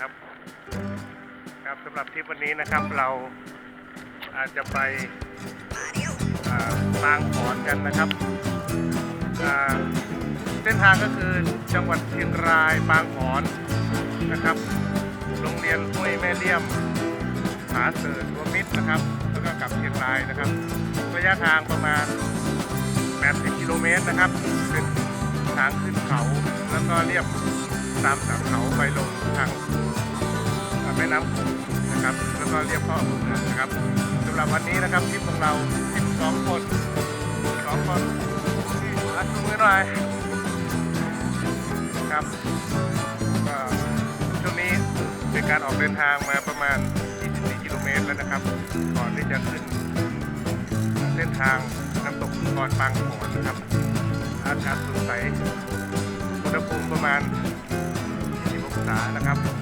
ครับ ครับสำหรับทริปวันนี้นะครับเราอาจจะไปบางขอนกันนะครับ เส้นทางก็คือจังหวัดเชียงรายบางขอนนะครับ โรงเรียนห้วยแม่เลี่ยมผาเสิร์ตรวมมิตรนะครับ แล้วก็กลับเชียงรายนะครับ ระยะทางประมาณ 80 กิโลเมตรนะครับ เป็นทางขึ้นเขาแล้วก็เรียบ ตามสันเขาไปลงทางแม่น้ำโขงนะครับ แล้วก็เรียบเข้าอำเภอเมือนะครับสำหรับวันนี้นะครับทริปของเรา12คน12คนที่อาชูมือหน่อยครับก็ช่วงนี้เป็นการออกเดินทางมาประมาณ 24 กิโลเมตรแล้วนะครับ ก่อนที่จะขึ้นเส้นทางน้ำตกคุณกรบางขนนะครับ อากาศสดใสอุณหภูมิประมาณานะครับก็